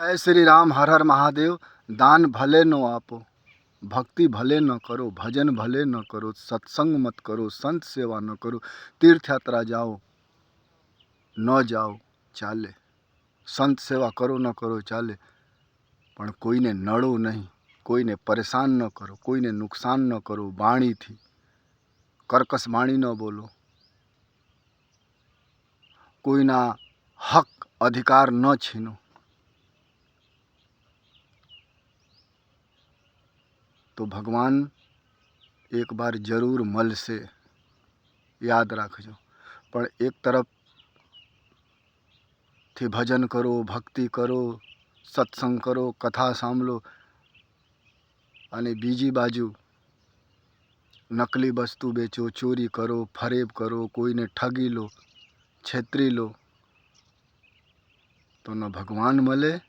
જય શ્રી રામ હર હર મહાદેવ દાન ભલે ન આપો ભક્તિ ભલે ન કરો ભજન ભલે ન કરો સત્સંગ મત કરો સંત સેવા ન કરો તીર્થયાત્રા જાઓ ન જાઓ ચાલે સંત સેવા કરો ન કરો ચાલે પણ કોઈને નડો નહીં કોઈને પરેશાન ન કરો કોઈને નુકસાન ન કરો વાણીથી કર્કશ વાણી ન બોલો કોઈના હક અધિકાર ન છીનો તો ભગવાન એક બાર જરૂર મળશે. યાદ રાખજો. પણ એક તરફથી ભજન કરો, ભક્તિ કરો, સત્સંગ કરો, કથા સાંભળો અને બીજી બાજુ નકલી વસ્તુ વેચો, ચોરી કરો, ફરેબ કરો, કોઈને ઠગી લો, છેતરી લો, તો ન ભગવાન મળે,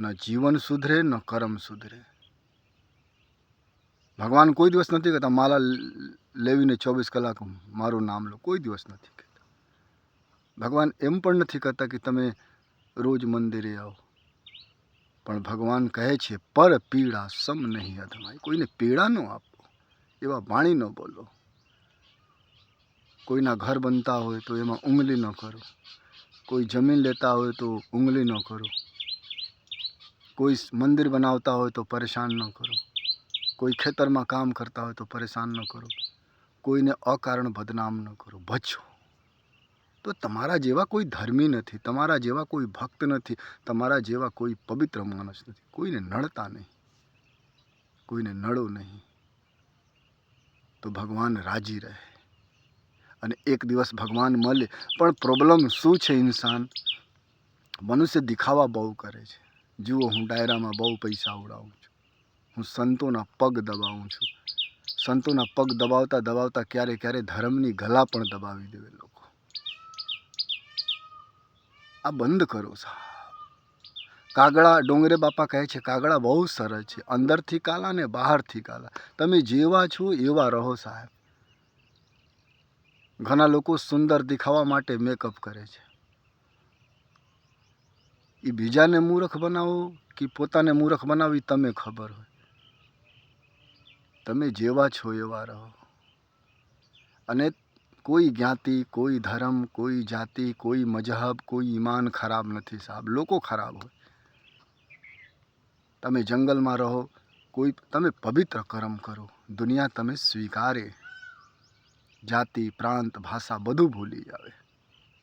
ન જીવન સુધરે, ન કર્મ સુધરે. ભગવાન કોઈ દિવસ નથી કહેતા, માલા લેવીને ચોવીસ કલાક મારું નામ લો. કોઈ દિવસ નથી કહેતા. ભગવાન એમ પણ નથી કહેતા કે તમે રોજ મંદિરે આવો. પણ ભગવાન કહે છે, પર પીડા સમ નહીં અધમાય. કોઈને પીડા ન આપો, એવા વાણી ન બોલો. કોઈના ઘર બનતા હોય તો એમાં ઉંગલી ન કરો. કોઈ જમીન લેતા હોય તો ઉંગલી ન કરો. કોઈ મંદિર બનાવતા હોય તો પરેશાન ન કરો. કોઈ ખેતરમાં કામ કરતા હોય તો પરેશાન ન કરો. કોઈને અકારણ બદનામ ન કરો. બચો. તો તમારા જેવા કોઈ ધર્મી નથી, તમારા જેવા કોઈ ભક્ત નથી, તમારા જેવા કોઈ પવિત્ર માણસ નથી. કોઈને નડતા નહીં. કોઈને નડો નહીં. તો ભગવાન રાજી રહે. અને એક દિવસ ભગવાન મળે. પણ પ્રોબ્લેમ શું છે ઇન્સાન? મનુષ્ય દિખાવા બહુ કરે છે. જુઓ હું ડાયરામાં બહુ પૈસા ઉડાવું છું. હું સંતોના પગ દબાવું છું. સંતોના પગ દબાવતા દબાવતા ક્યારે ક્યારે ધર્મની ગલા પણ દબાવી દેવે લોકો. આ બંધ કરો સાહેબ. કાગડા ડોંગરે બાપા કહે છે કાગડા બહુ સરસ છે. અંદરથી કાલા ને બહારથી કાલા. તમે જેવા છો એવા રહો સાહેબ. ઘણા લોકો સુંદર દેખાવા માટે મેકઅપ કરે છે. એ બીજાને મૂર્ખ બનાવો કે પોતાને મૂર્ખ બનાવી તમે ખબર હોય. તમે જેવા છો એવા રહો. અને કોઈ જ્ઞાતિ, કોઈ ધર્મ, કોઈ જાતિ, કોઈ મજહબ, કોઈ ઈમાન ખરાબ નથી સાહેબ. લોકો ખરાબ હોય. તમે જંગલમાં રહો, કોઈ તમે પવિત્ર કર્મ કરો. દુનિયા તમે સ્વીકારે. જાતિ, પ્રાંત, ભાષા બધું ભૂલી જાવે.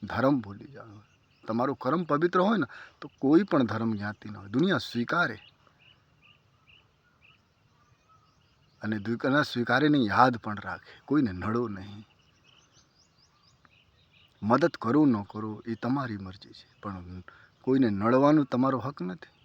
ધર્મ ભૂલી જાવે. તમારું કર્મ પવિત્ર હોય ને, તો કોઈ પણ ધર્મ જ્ઞાતિ ન હોય. દુનિયા સ્વીકારે. અને દ્વિકના સ્વીકારીને યાદ પણ રાખે. કોઈને નડો નહીં. મદદ કરો ન કરો એ તમારી મરજી છે. પણ કોઈને નડવાનું તમારો હક નથી.